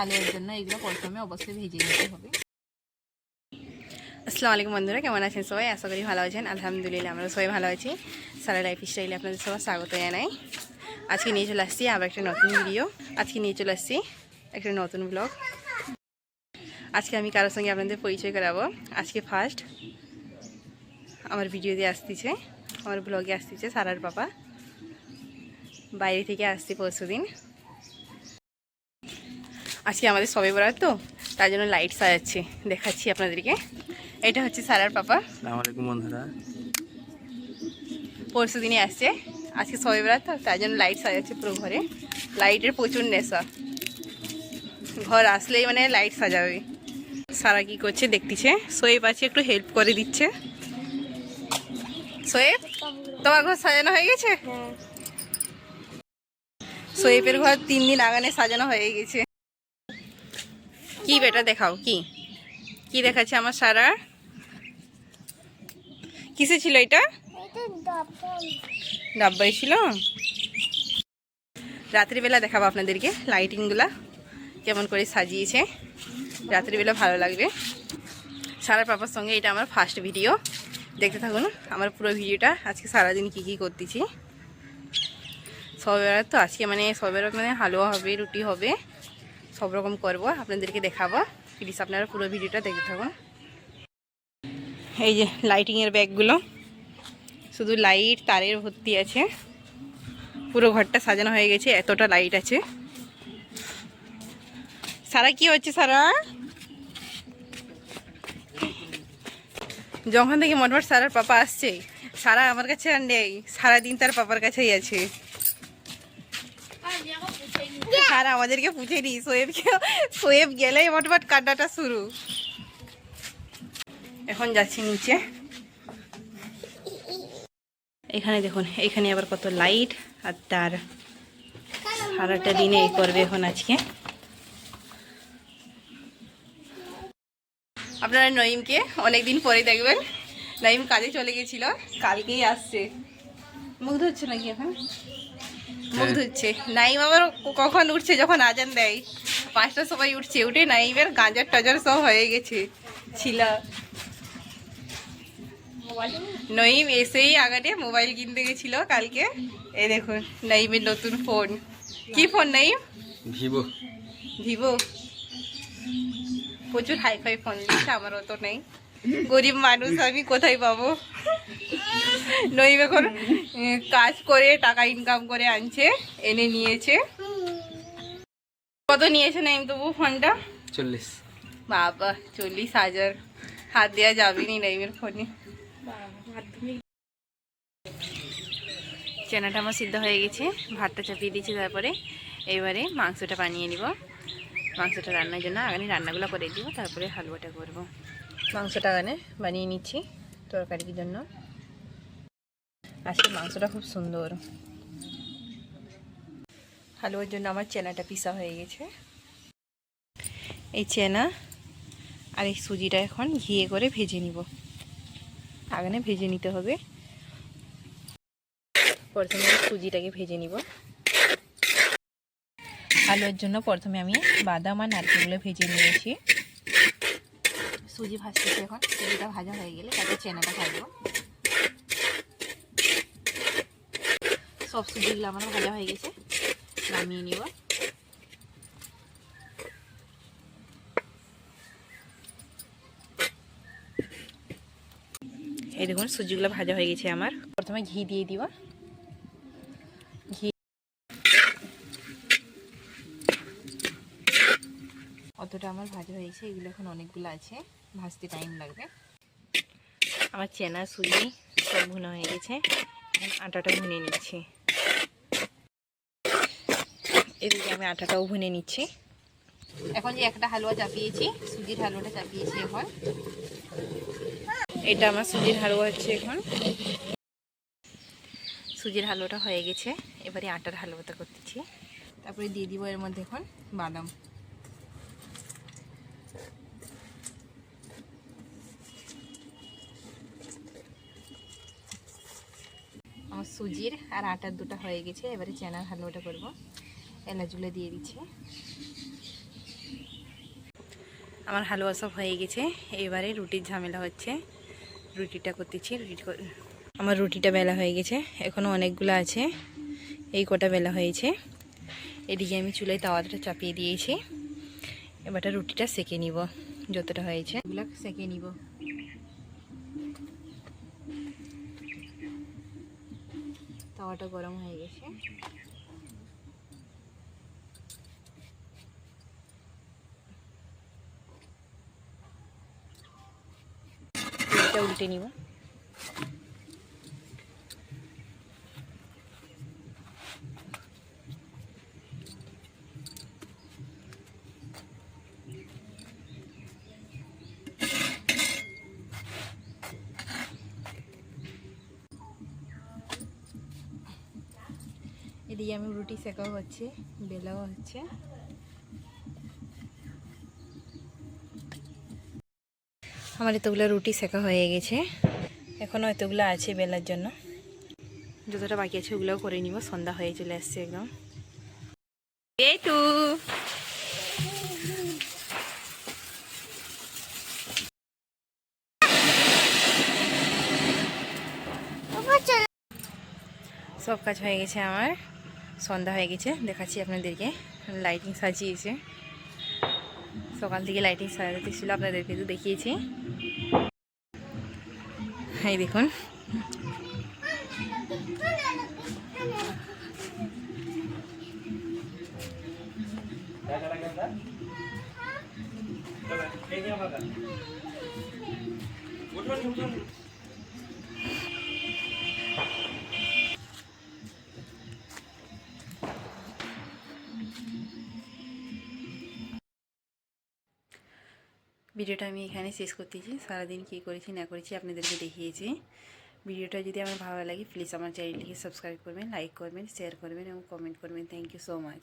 হালুয়ার জন্য এগুলো প্রথমে অবশ্যই ভেজে নিতে হবে। আসসালামু আলাইকুম বন্ধুরা, কেমন আছেন সবাই? আশা করি ভালো আছেন। আলহামদুলিল্লাহ, আমরা সবাই ভালো আছি। সারা লাইফ স্টাইলে আপনাদের সবার স্বাগত জানাই। আজকে নিয়ে চলে আসছি আবার একটা নতুন ভিডিও আজকে নিয়ে চলে আসছি একটা নতুন ব্লগ আজকে আমি কারোর সঙ্গে আপনাদের পরিচয় করাবো। আজকে ফার্স্ট আমার ভিডিও দিয়ে আসতেছে, আমার ব্লগে আসতেছে সারার পাপা। বাইরে থেকে আসছি পরশু দিন আজকে আমাদের সবে বরাত তো তার জন্য লাইট সাজাচ্ছি দেখাচ্ছি আপনাদেরকে। এটা হচ্ছে সারার পাপা। আলাইকুম বন্ধুরা। পরশু দিনে আসছে। আজকে সবে বরাত তো তার জন্য লাইট সাজাচ্ছে পুরো ঘরে। লাইটের প্রচুর নেশা। ঘর আসলেই মানে লাইট সাজাবে। সারা কি করছে দেখতেছে? সোয়েব আছে একটু হেল্প করে দিচ্ছে। সোয়েব তোমার ঘর সাজানো হয়ে গেছে? সোয়েবের ঘর তিন দিন আগানে সাজানো হয়ে গেছে। কি বেটা দেখাও কি? কি দেখাচ্ছে আমার সারা? কিসে ছিল এটা? ডাব্বাই। ছিল? রাত্রিবেলা দেখাবো আপনাদেরকে লাইটিংগুলা কেমন করে সাজিয়েছে। রাত্রিবেলা ভালো লাগবে। সারা পাপার সঙ্গে এটা আমার ফার্স্ট ভিডিও দেখতে থাকুন আমার পুরো ভিডিওটা আজকে সারাদিন কি কি করতেছি। সবের তো আজকে মানে সবের মানে হালুয়া হবে রুটি হবে। সব রকম করব, আপনাদেরকে দেখাবো। প্লিজ আপনারা পুরো ভিডিওটা দেখতে থাকুন। এই যে লাইটিংয়ের ব্যাগগুলো, শুধু লাইট তারের ভর্তি আছে। পুরো ঘরটা সাজানো হয়ে গেছে, এতটা লাইট আছে। সারা, কি হচ্ছে সারা? যখন থেকে মোটমাট সারার পাপা আসছে, সারা আমার কাছে আর নেই, সারাদিন তার পাপার কাছেই আছে। সারা আমাদেরকে পুছেনি সোয়েবকে সোয়েব গেলেই মোটমাট কান্নাটা শুরু। এখন যাচ্ছি নিচে। এখানে দেখুন, এখানে আবার কত লাইট আর তার সারাটা দিনে এই করবে এখন আজকে। আপনারা নঈমকে অনেকদিন পরে দেখবেন। নঈম কাজে চলে গেছিল, কালকেই আসছে। মুখ ধুচ্ছে নাকি এখন? মুখ ধুচ্ছে নাইম আবার কখন উঠছে? যখন আজান দেয়। পাঁচটার সময় উঠছে। উঠে নাইমের গাঁজার টাজার সব হয়ে গেছে। ছিল। নঈম এসেই আগাটে মোবাইল কিনতে গেছিল কালকে। এই দেখুন নাইমের নতুন ফোন। কি ফোন নাইম? ভিভো। ভিভো? প্রচুর হাই ফাই ফোন দিচ্ছে আমার অত নেই। গরিব মানুষ আমি কোথায় পাবো? নইম এখন কাজ করে টাকা ইনকাম করে আনছে এনে নিয়েছে। কত নিয়েছে নাইম তবু ফোনটা? চল্লিশ। বাবা চল্লিশ হাজার। হাত দেওয়া যাবে নি নাইমের ফোনে। চেনাটা আমার সিদ্ধ হয়ে গেছে ভাতটা চাপিয়ে দিয়েছি তারপরে এবারে মাংসটা বানিয়ে নিব। মাংসটা রান্নার জন্য আগানে রান্নাগুলো করে দিব তারপরে হালুয়াটা করব। মাংসটা আগানে বানিয়ে নিচ্ছি তরকারির জন্য। আজকে মাংসটা খুব সুন্দর। হালুয়ার জন্য আমার চেনাটা পিসা হয়ে গেছে। এই চেনা আর এই সুজিটা এখন ঘিয়ে করে ভেজে নিব। আগানে ভেজে নিতে হবে। প্রথমে সুজিটাকে ভেজে নিব। আলুর জন্য প্রথমে আমি বাদাম আর নারকেলগুলো ভেজে নিয়েছি। সুজি ভাজতেছি এখন। সুজিটা ভাজা হয়ে গেলে তারপর চেনাটা ভাজবো। সব সুজিগুলো আমার ভাজা হয়ে গেছে। নামিয়ে নিব। এই দেখুন সুজিগুলো ভাজা হয়ে গেছে আমার। প্রথমে ঘি দিয়ে দিব। ঘি অতটা আমার ভাজা হয়েছে এগুলো এখন অনেকগুলো আছে, ভাজতে টাইম লাগবে। আমার চেনা সুজি সব ভুনা হয়ে গেছে, আটাটা ভুনে নিচ্ছি। এদিকে আমি আটাটাও ভুনে নিচ্ছি। এখন যে একটা হালুয়া চাপিয়েছি সুজির হালুয়াটা চাপিয়েছি এখন। এটা আমার সুজির হালুয়া হচ্ছে এখন। সুজির হালুয়াটা হয়ে গেছে এবারে আটার হালুয়াটা করতেছি। তারপরে দিয়ে দিব এর মধ্যে এখন বাদাম। আমার সুজির আর আটার দুটো হয়ে গেছে এবারে চেনার হালুয়াটা করব। এলাচগুলো দিয়ে দিচ্ছি। আমার হালুয়া সব হয়ে গেছে। এবারে রুটির ঝামেলা হচ্ছে। রুটিটা করতেছি রুটি আমার রুটিটা বেলা হয়ে গেছে। এখনও অনেকগুলো আছে। এই কটা বেলা হয়েছে। এদিকে আমি চুলায় তাওয়াটা চাপিয়ে দিয়েছি। এবারটা রুটিটা সেকে নিব যতটা হয়েছে। এগুলো সেকে নিব। তাওয়াটা গরম হয়ে গেছে। রুটিটা উল্টে নিব। এদিকে আমি রুটি সেকাও হচ্ছে বেলাও হচ্ছে। আমার এতগুলো রুটি শেখা হয়ে গেছে। এখনও এতগুলো আছে বেলার জন্য। যতটা বাকি আছে ওগুলোও করে নিব, সন্ধ্যা হয়ে চলে আসছে একদম। এই তু সব কাজ হয়ে গেছে আমার, সন্ধ্যা হয়ে গেছে, দেখাচ্ছি আপনাদেরকে, লাইটিং সাজিয়েছে। সকাল থেকে লাইটিং সাজাতে ছিল আপনাদেরকে তো দেখিয়েছি। এই দেখুন। ভিডিওটা আমি এখানে শেষ করতেছি। সারাদিন কী করেছি, না করেছি আপনাদেরকে দেখিয়েছি। ভিডিওটা যদি আমার ভালো লাগে প্লিজ আমার চ্যানেলটিকে সাবস্ক্রাইব করবেন লাইক করবেন শেয়ার করবেন এবং কমেন্ট করবেন। Thank you so much